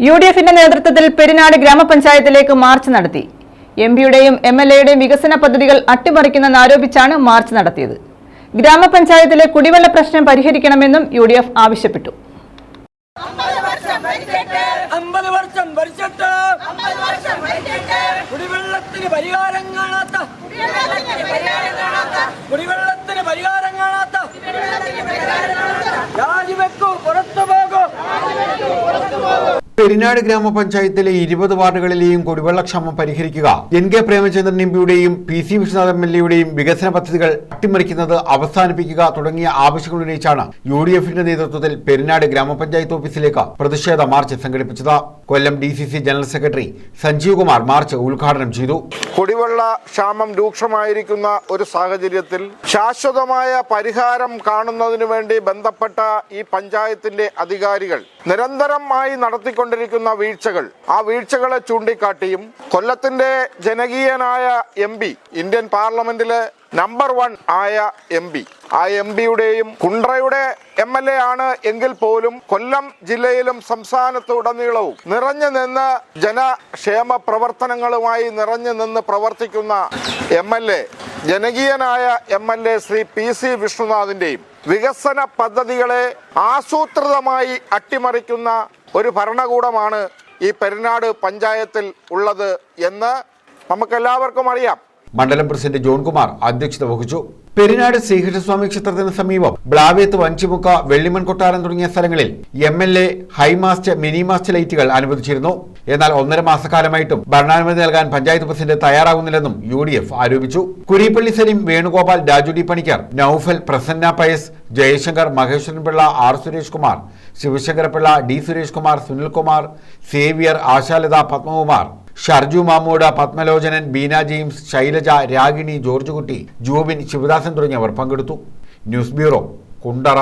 U D എഫിന്റെ നേതൃത്വത്തിൽ പെരിനാട് ഗ്രാമപഞ്ചായത്തിലേക്ക് മാർച്ച് നടത്തി. എം പിയുടെയും എം എൽ എയുടെയും വികസന പദ്ധതികൾ അട്ടിമറിക്കുന്നെന്ന് ആരോപിച്ചാണ് മാർച്ച് നടത്തിയത്. ഗ്രാമപഞ്ചായത്തിലെ കുടിവെള്ള പ്രശ്നം പരിഹരിക്കണമെന്നും യു ഡി എഫ് ആവശ്യപ്പെട്ടു കുടിവെള്ളത്തിന് പരിഹാരം കാണാത്ത കുടിവെള്ളത്തിന് പരിഹാരം കാണാത്ത രാജിവെക്കൂ പുറത്തു പോകൂ പെരിനാട് ഗ്രാമപഞ്ചായത്തിലെ ഇരുപത് വാർഡുകളിലെയും കുടിവെള്ളക്ഷാമം പരിഹരിക്കുക. എൻ കെ പ്രേമചന്ദ്രൻ എം പിയുടെയും P C Vishwanath M L എയുടെയും വികസന പദ്ധതികൾ അട്ടിമറിക്കുന്നത് അവസാനിപ്പിക്കുക തുടങ്ങിയ ആവശ്യങ്ങൾ ഉന്നയിച്ചാണ് യു ഡി എഫിന്റെ നേതൃത്വത്തിൽ പെരിനാട് ഗ്രാമപഞ്ചായത്ത് ഓഫീസിലേക്ക് പ്രതിഷേധ മാർച്ച് സംഘടിപ്പിച്ചത്. Kollam D C C general secretary Sanjeev Kumar march ഉദ്ഘാടനം ചെയ്തു. കുടിവെള്ള ക്ഷാമം രൂക്ഷമായിരിക്കുന്ന ഒരു സാഹചര്യത്തിൽ ശാശ്വതമായ പരിഹാരം കാണുന്നതിനു വേണ്ടി ബന്ധപ്പെട്ട ഈ പഞ്ചായത്തിന്റെ അധികാരികൾ നിരന്തരമായി നടത്തിക്കൊണ്ടിരിക്കുന്ന വീഴ്ചകൾ ആ വീഴ്ചകളെ ചൂണ്ടിക്കാട്ടിയും കൊല്ലത്തിന്റെ ജനകീയനായ എം ഇന്ത്യൻ പാർലമെന്റിലെ നമ്പർ വൺ ആയ എം പി. ആ എം പിയുടെയും കുണ്ട്രയുടെ എം എൽ എ ആണ് എങ്കിൽ പോലും കൊല്ലം ജില്ലയിലും സംസ്ഥാനത്തുടനീളവും നിറഞ്ഞു നിന്ന് ജനക്ഷേമ പ്രവർത്തനങ്ങളുമായി നിറഞ്ഞു നിന്ന് പ്രവർത്തിക്കുന്ന M L A ജനകീയനായ M L A Shri P C വിഷ്ണുനാഥിന്റെയും വികസന പദ്ധതികളെ ആസൂത്രിതമായി അട്ടിമറിക്കുന്ന ഒരു ഭരണകൂടമാണ് ഈ പെരുന്നാട് പഞ്ചായത്തിൽ ഉള്ളത് എന്ന് നമുക്കെല്ലാവർക്കും അറിയാം. മണ്ഡലം പ്രസിഡന്റ് ജോൺകുമാർ അധ്യക്ഷത വഹിച്ചു. പെരിനാട് ശ്രീകൃഷ്ണസ്വാമി ക്ഷേത്രത്തിന് സമീപം ബ്ലാവേത്ത് വഞ്ചിമുക്ക വെള്ളിമൺ കൊട്ടാരം തുടങ്ങിയ സ്ഥലങ്ങളിൽ M L A high mast mini mast ലൈറ്റുകൾ അനുവദിച്ചിരുന്നു. എന്നാൽ ഒന്നര മാസക്കാലമായിട്ടും ഭരണാനുമതി നൽകാൻ പഞ്ചായത്ത് പ്രസിഡന്റ് തയ്യാറാകുന്നില്ലെന്നും യു ഡി എഫ് ആരോപിച്ചു. Kureepally Saleem Venugopal Raju D Panicker Noufal Prasanna Pius Jayashankar Maheswaran Pillai R Suresh Kumar Sivasankarapillai D Suresh Kumar Sunilkumar Xavier Ashalatha Padmakumar Sharju Mamood Padmalochanan Beena James Shailaja Ragini George Kutty Jubin Sivadasan തുടങ്ങിയവർ പങ്കെടുത്തു. News bureau Kundara.